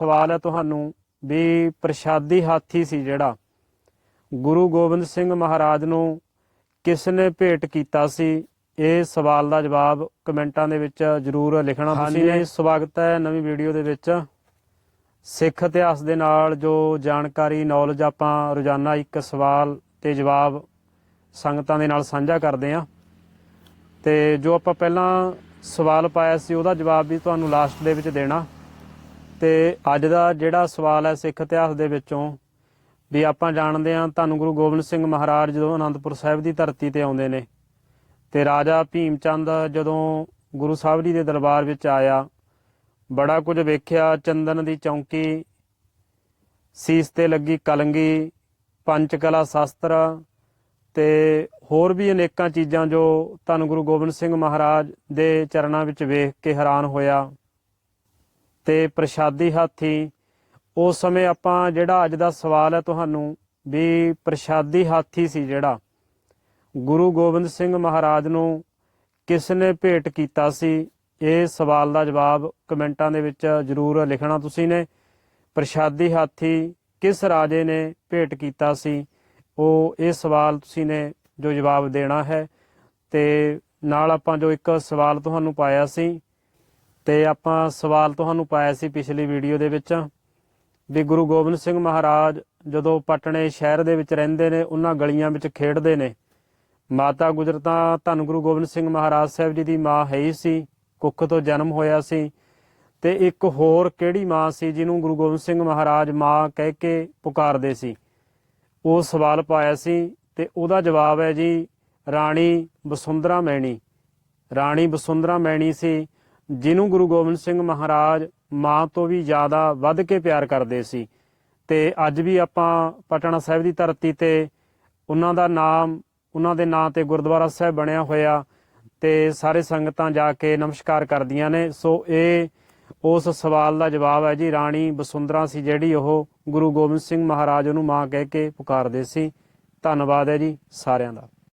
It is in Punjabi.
ਸਵਾਲ ਹੈ ਤੁਹਾਨੂੰ ਵੀ ਪ੍ਰਸ਼ਾਦੀ ਹਾਥੀ ਸੀ ਜਿਹੜਾ। ਗੁਰੂ ਗੋਬਿੰਦ ਸਿੰਘ ਮਹਾਰਾਜ ਨੂੰ ਕਿਸ ਨੇ ਭੇਟ ਕੀਤਾ ਸੀ? ਇਹ ਸਵਾਲ ਦਾ ਜਵਾਬ ਕਮੈਂਟਾਂ ਦੇ ਵਿੱਚ ਜਰੂਰ ਲਿਖਣਾ। ਤੁਸੀਂ ਨੇ ਸਵਾਗਤ ਹੈ ਨਵੀਂ ਵੀਡੀਓ ਦੇ ਵਿੱਚ। ਸਿੱਖ ਇਤਿਹਾਸ ਦੇ ਨਾਲ ਜੋ ਜਾਣਕਾਰੀ ਨੌਲੇਜ ਆਪਾਂ ਰੋਜ਼ਾਨਾ ਇੱਕ ਸਵਾਲ ਤੇ ਜਵਾਬ ਸੰਗਤਾਂ ਦੇ ਨਾਲ ਸਾਂਝਾ ਕਰਦੇ ਹਾਂ। ਤੇ ਜੋ ਆਪਾਂ ਪਹਿਲਾਂ ਸਵਾਲ ਪਾਇਆ ਸੀ ਉਹਦਾ ਜਵਾਬ ਵੀ ਤੁਹਾਨੂੰ ਲਾਸਟ ਦੇ ਵਿੱਚ ਦੇਣਾ। ਤੇ ਅੱਜ ਦਾ ਜਿਹੜਾ ਸਵਾਲ ਹੈ ਸਿੱਖ ਇਤਿਹਾਸ ਦੇ ਵਿੱਚੋਂ ਵੀ ਆਪਾਂ ਜਾਣਦੇ ਹਾਂ ਧੰਨ ਗੁਰੂ ਗੋਬਿੰਦ ਸਿੰਘ ਮਹਾਰਾਜ ਜਦੋਂ ਅਨੰਦਪੁਰ ਸਾਹਿਬ ਦੀ ਧਰਤੀ ਤੇ ਆਉਂਦੇ ਨੇ ਤੇ ਰਾਜਾ ਭੀਮ ਚੰਦ ਜਦੋਂ ਗੁਰੂ ਸਾਹਿਬ ਜੀ ਦੇ ਦਰਬਾਰ ਵਿੱਚ ਆਇਆ, ਬੜਾ ਕੁਝ ਵੇਖਿਆ, ਚੰਦਨ ਦੀ ਚੌਂਕੀ, ਸੀਸ ਤੇ ਲੱਗੀ ਕਲੰਗੀ, ਪੰਚਕਲਾ ਸ਼ਾਸਤਰ ਤੇ ਹੋਰ ਵੀ ਅਨੇਕਾਂ ਚੀਜ਼ਾਂ ਜੋ ਧੰਨ ਗੁਰੂ ਗੋਬਿੰਦ ਸਿੰਘ ਮਹਾਰਾਜ ਦੇ ਚਰਨਾਂ ਵਿੱਚ ਵੇਖ ਕੇ ਹੈਰਾਨ ਹੋਇਆ। ਤੇ ਪ੍ਰਸ਼ਾਦੀ ਹਾਥੀ ਉਸ ਸਮੇਂ ਆਪਾਂ ਜਿਹੜਾ ਅੱਜ ਦਾ ਸਵਾਲ ਹੈ ਤੁਹਾਨੂੰ ਵੀ ਪ੍ਰਸ਼ਾਦੀ ਹਾਥੀ ਸੀ ਜਿਹੜਾ। ਗੁਰੂ ਗੋਬਿੰਦ ਸਿੰਘ ਮਹਾਰਾਜ ਨੂੰ ਕਿਸ ਨੇ ਭੇਟ ਕੀਤਾ ਸੀ? ਇਹ ਸਵਾਲ ਦਾ ਜਵਾਬ ਕਮੈਂਟਾਂ ਦੇ ਵਿੱਚ ਜਰੂਰ ਲਿਖਣਾ ਤੁਸੀਂ ਨੇ। ਪ੍ਰਸ਼ਾਦੀ ਹਾਥੀ ਕਿਸ ਰਾਜੇ ਨੇ ਭੇਟ ਕੀਤਾ ਸੀ? ਉਹ ਇਹ ਸਵਾਲ ਤੁਸੀਂ ਨੇ ਜੋ ਜਵਾਬ ਦੇਣਾ ਹੈ। ਤੇ ਨਾਲ ਆਪਾਂ ਜੋ ਇੱਕ ਸਵਾਲ ਤੁਹਾਨੂੰ ਪਾਇਆ ਸੀ ਤੇ ਆਪਾਂ ਸਵਾਲ ਤੁਹਾਨੂੰ ਪਾਇਆ ਸੀ ਪਿਛਲੀ ਵੀਡੀਓ ਦੇ ਵਿੱਚ ਵੀ ਗੁਰੂ ਗੋਬਿੰਦ ਸਿੰਘ ਮਹਾਰਾਜ ਜਦੋਂ ਪਟਨੇ ਸ਼ਹਿਰ ਦੇ ਵਿੱਚ ਰਹਿੰਦੇ ਨੇ, ਉਹਨਾਂ ਗਲੀਆਂ ਵਿੱਚ ਖੇਡਦੇ ਨੇ। ਮਾਤਾ ਗੁਜਰ ਤਾਂ ਧੰਨ ਗੁਰੂ ਗੋਬਿੰਦ ਸਿੰਘ ਮਹਾਰਾਜ ਸਾਹਿਬ ਜੀ ਦੀ ਮਾਂ ਹੈ ਹੀ ਸੀ, ਕੁੱਖ ਤੋਂ ਜਨਮ ਹੋਇਆ ਸੀ। ਤੇ ਇੱਕ ਹੋਰ ਕਿਹੜੀ ਮਾਂ ਸੀ ਜਿਹਨੂੰ ਗੁਰੂ ਗੋਬਿੰਦ ਸਿੰਘ ਮਹਾਰਾਜ ਮਾਂ ਕਹਿ ਕੇ ਪੁਕਾਰਦੇ ਸੀ? ਉਹ ਸਵਾਲ ਪਾਇਆ ਸੀ ਤੇ ਉਹਦਾ ਜਵਾਬ ਹੈ ਜੀ, ਰਾਣੀ ਬਸੁੰਦਰਾ ਮੈਣੀ। ਰਾਣੀ ਬਸੁੰਦਰਾ ਮੈਣੀ ਸੀ। ਜਿਹਨੂੰ ਗੁਰੂ ਗੋਬਿੰਦ ਸਿੰਘ ਮਹਾਰਾਜ ਮਾਂ ਤੋਂ ਵੀ ਜ਼ਿਆਦਾ ਵੱਧ ਕੇ ਪਿਆਰ ਕਰਦੇ ਸੀ। ਤੇ ਅੱਜ ਵੀ ਆਪਾਂ ਪਟਨਾ ਸਾਹਿਬ ਦੀ ਧਰਤੀ ਤੇ ਉਹਨਾਂ ਦਾ ਨਾਮ, ਉਹਨਾਂ ਦੇ ਨਾਂ ਤੇ ਗੁਰਦੁਆਰਾ ਸਾਹਿਬ ਬਣਿਆ ਹੋਇਆ ਤੇ ਸਾਰੇ ਸੰਗਤਾਂ ਜਾ ਕੇ ਨਮਸਕਾਰ ਕਰਦੀਆਂ ਨੇ। ਸੋ ਇਹ ਉਸ ਸਵਾਲ ਦਾ ਜਵਾਬ ਹੈ ਜੀ, ਰਾਣੀ ਬਸੁੰਦਰਾ ਸੀ ਜਿਹੜੀ ਉਹ ਗੁਰੂ ਗੋਬਿੰਦ ਸਿੰਘ ਮਹਾਰਾਜ ਨੂੰ ਮਾਂ ਕਹਿ ਕੇ ਪੁਕਾਰਦੇ ਸੀ। ਧੰਨਵਾਦ ਹੈ ਜੀ ਸਾਰਿਆਂ ਦਾ।